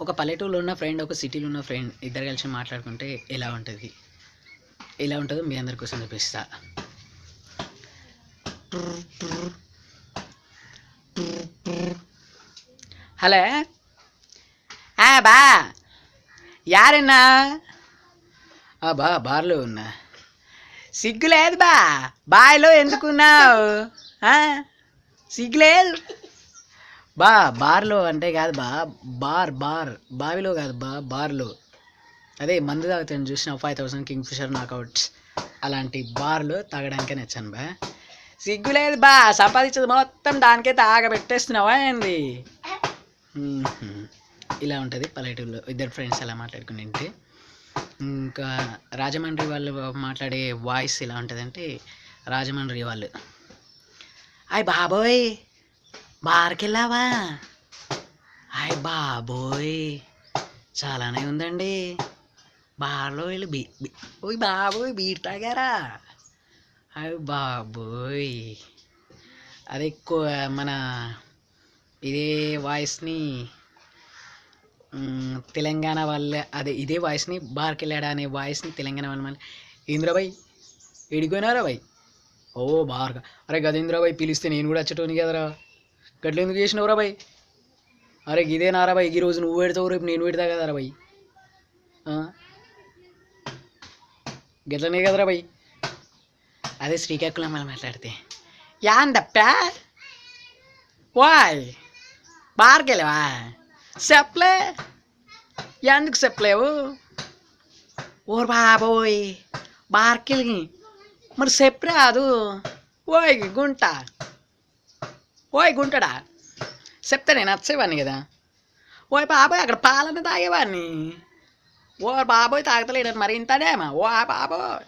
ఒక పల్లెటూరులో ఉన్న ఫ్రెండ్ ఒక సిటీలో ఉన్న ఫ్రెండ్ ఇద్దరు కలిసి మాట్లాడుకుంటే ఎలా ఉంటుంది? ఎలా ఉంటుందో మీ అందరి కోసం చూపిస్తా. హలో? ఆ బా. యారన్నా? ఆ బా బార్లో ఉన్నా. సిగ్గు లేదు బా. బాయ్లో ఎందుకున్నావు? సిగ్గు లేదు బా బార్లో అంటే కాదు బా బార్ బార్ బావిలో కాదు బా బార్లో. అదే మందు తాగుతాను చూసిన five thousand Kingfisher knockouts అలాంటి బార్లో తాగడానికే నచ్చాను బా. సిగ్గు లేదు బా సంపాదించేది మొత్తం దానికే తాగబెట్టేస్తున్నావా ఏంది? ఇలా ఉంటుంది పల్లెటూరులో. ఇద్దరు ఫ్రెండ్స్ అలా మాట్లాడుకుని ఇంకా రాజమండ్రి వాళ్ళు మాట్లాడే వాయిస్ ఎలా ఉంటుందంటే రాజమండ్రి వాళ్ళు. అయ్ బాబోయ్! బార్కెళ్ళావా హాయ్ బాబోయ్ చాలానే ఉందండి. బార్లో వెళ్ళి బీ బీ- ఓయ్ బాబోయ్ బీర్ తాగారా? హాయ్ బాబోయ్. అది ఎక్కువ మన ఇదే వాయిస్ని తెలంగాణ వాళ్ళ అదే ఇదే వాయిస్ని బార్కి వెళ్ళాడా అనే వాయిస్ని తెలంగాణ వాళ్ళ మళ్ళీ ఇంద్రబాయ్ ఎడిపోయినారా బాయ్? ఓ బార్గా అరే గదేంద్రబాయ్ పిలిస్తే నేను కూడా వచ్చేటోని కదరా. గట్ల ఎందుకు చేసినవురా బాయ్? అరే గిదే నారా ఈరోజు ఈ రోజు నువ్వు పెడతావు రేపు నేను పెడతా కదరా బాయ్? గట్లనే కదరా బాయ్? అదే శ్రీకాకుళం మనం మాట్లాడితే. యాందప్పా వాయ్! బార్కెళ్ళవా చెప్పలే. ఎందుకు చెప్పలేవు? ఓర్ బాబోయ్! బార్కెళ్ళి మరి చెప్పరాదు. ఓయ్ గుంట. ఓయ్ గుంటడా చెప్తే నేను వచ్చేవాడిని కదా. ఓయ్ బాబోయ్ అక్కడ పాలన తాగేవాడిని ఓ బాబోయ్ తాగతలేడని మరి ఇంతనేమా ఓ బాబోయ్.